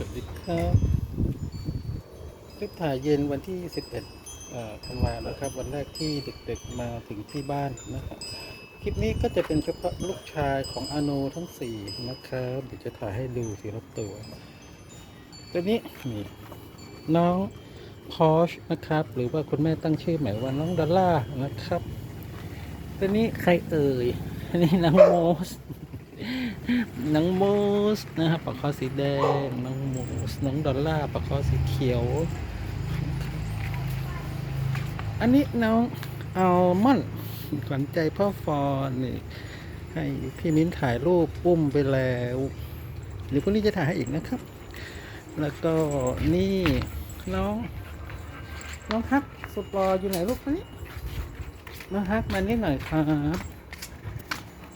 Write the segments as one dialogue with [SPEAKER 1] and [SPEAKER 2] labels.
[SPEAKER 1] สวัสดีครับคลิปถ่ายเย็นวันที่ 11ธันวานะครับ วันแรกที่เด็กๆมาถึงที่บ้านนะครับ คลิปนี้ก็จะเป็นเฉพาะลูกชายของอาโนทั้ง 4 นะครับ เดี๋ยวจะถ่ายให้ดูทีละตัว ตัวนี้นี่น้องพอชนะครับ หรือว่าคุณแม่ตั้งชื่อใหม่ว่าน้องดอลล่านะครับ ตัวนี้ใครเอ่ย อันนี้น้องโมส น้องมูสนะครับปากคอสีแดง น้องมูส น้องดอลล่าปากคอสีเขียว อันนี้น้องอัลมอนด์ขวัญใจพ่อฟอนนี่ให้พี่มิ้นถ่ายรูปปุ้มไปแล้วเดี๋ยวพรุ่งนี้จะถ่ายให้อีกนะครับ แล้วก็นี่น้อง น้องฮักสุดรออยู่ไหนลูกคนนี้น้องฮักมานี่หน่อยครับ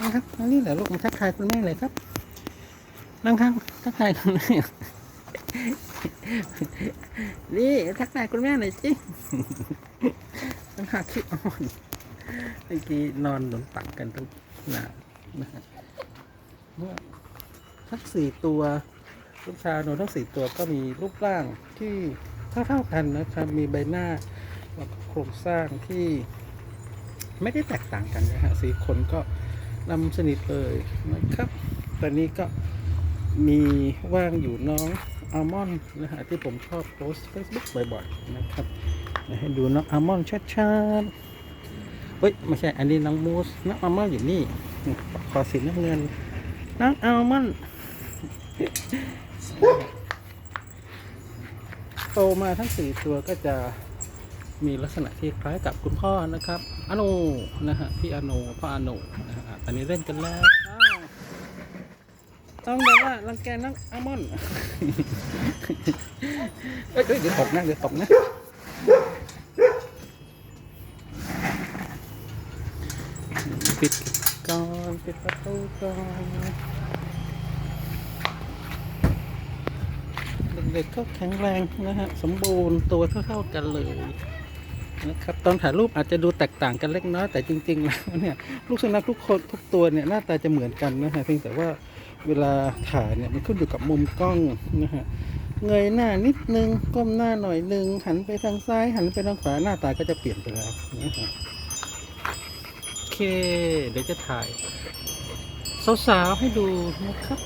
[SPEAKER 1] นะครับนนี้แหละลูกมาทักทายคุณแม่เลยครับนั่งข้างทักทายคุณแม่นี่ทักทายคุณแม่หน่อยสิต้องหาขี้อ่อนเมื่อกี้นอนบนตักกันทุกหนานะฮะเมื่อทั้งสี่ตัวลูกชาโนทั้งสี่ตัวก็มีรูปร่างที่เท่าๆกันนะครับ มีใบหน้าแล้วก็โครงสร้างที่ไม่ได้แตกต่างกันนะฮะสีขนก็ นำสนิทเลยนะครับ ตอนนี้ก็มีว่างอยู่น้องอัลมอนด์นะฮะที่ผมชอบโพสต์ Facebook บ่อยๆนะครับให้ดูน้องอัลมอนด์ชัดๆเฮ้ยไม่ใช่อันนี้น้องมูสน้องอัลมอนด์อยู่นี่ขอสีน้ำเงินน้องอัลมอนด์โตมาทั้งสี่ตัวก็จะมีลักษณะที่คล้ายกับคุณพ่อนะครับอโนนะฮะพี่อโนพ่ออโนนะฮะ ตอนนี้เล่นกันแล้วอ้าวต้องแบบว่ารังแกนักอัลมอนด์เอ้ยเอ้ยเดี๋ยวตกนะเดี๋ยวตกนะ ปิดก่อนปิดประตูก่อนเด็กๆก็แข็งแรงนะฮะ สมบูรณ์ตัวเท่าๆกันเลย นะครับตอนถ่ายรูปอาจจะดูแตกต่างกันเล็กน้อยแต่จริงๆแล้วเนี่ยลูกสุนัขทุกคนทุกตัวเนี่ยหน้าตาจะเหมือนกันนะฮะเพียงแต่ว่าเวลาถ่ายเนี่ยมันขึ้นอยู่กับมุมกล้องนะฮะเงยหน้านิดนึงก้มหน้าหน่อยนึงหันไปทางซ้าย หันไปทางขวาหน้าตาก็จะเปลี่ยนไปแล้วนะฮะโอเคเดี๋ยวจะถ่ายสาวๆให้ดูนะครับ